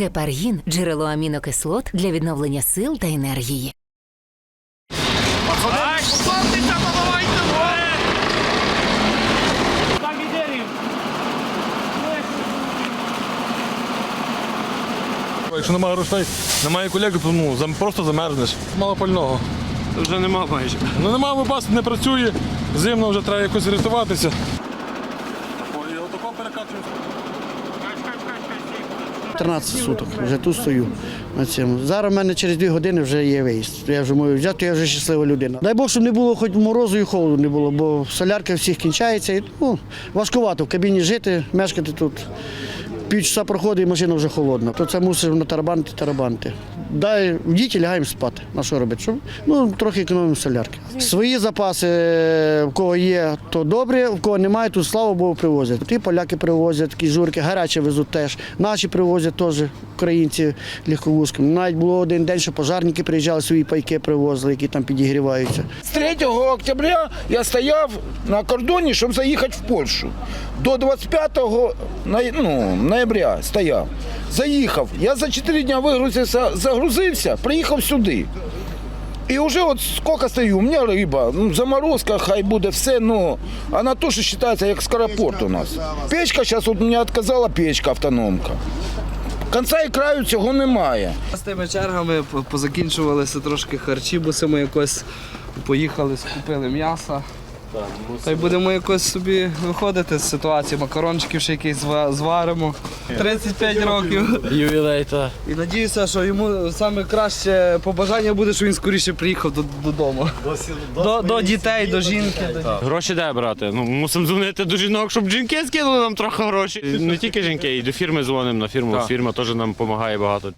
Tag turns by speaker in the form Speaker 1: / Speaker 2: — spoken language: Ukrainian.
Speaker 1: Гепаргін джерело амінокислот для відновлення сил та енергії.
Speaker 2: Якщо немає грошей, немає колеги, то ну, зам- просто замерзнеш. Мало пального.
Speaker 3: Вже нема майже.
Speaker 2: Ну нема випас, не працює, зимно вже треба якось рятуватися. Ой, отако перекачуємо.
Speaker 4: 13 суток вже тут стою на цьому. Зараз в мене через дві години вже є виїзд. Я вже можу взяти, я вже щаслива людина. Дай Бог, щоб не було хоч морозу і холоду не було, бо солярка всіх кінчається. І, ну, важкувато в кабіні жити, мешкати тут. Півчаса проходить і машина вже холодна. То це мусиш на тарабанти. Дай в діті лягаємо спати. На що робити? Щоб, ну, трохи економимо солярки. Свої запаси, е, в кого є, то добре, в кого немає, то слава Богу, привозять. Ті поляки привозять, такі журки, гарячі везуть теж. Наші привозять теж українці легковузками. Навіть було один день, що пожарники приїжджали, свої пайки привозили, які там підігріваються.
Speaker 5: З 3 октября я стояв на кордоні, щоб заїхати в Польщу. До 25 ноя- ну, ноября стояв. Заїхав. Я за 4 дні вигрузився, загрузився, приїхав сюди. І вже от скільки стою, у мене риба, ну, заморозка, хай буде все, ну, вона теж вважається як скоропорт у нас. Печка зараз от мені відказала печка автономка. Конца і краю цього немає.
Speaker 6: З тими чергами позакінчувалися трошки харчі, бо ми якось поїхали, скупили м'яса. Та й будемо якось собі виходити з ситуації, макарончиків ще якісь зва- зваримо. 35 років.
Speaker 7: Ювілей, так.
Speaker 6: І надіюся, що йому саме краще побажання буде, що він скоріше приїхав до- додому. До, до дітей, до жінки. до-
Speaker 7: Гроші де брати? Ну, мусимо дзвонити до жінок, щоб жінки скинули нам трохи гроші. Не тільки жінки, і до фірми дзвонимо на фірму. Фірма теж нам допомагає багато.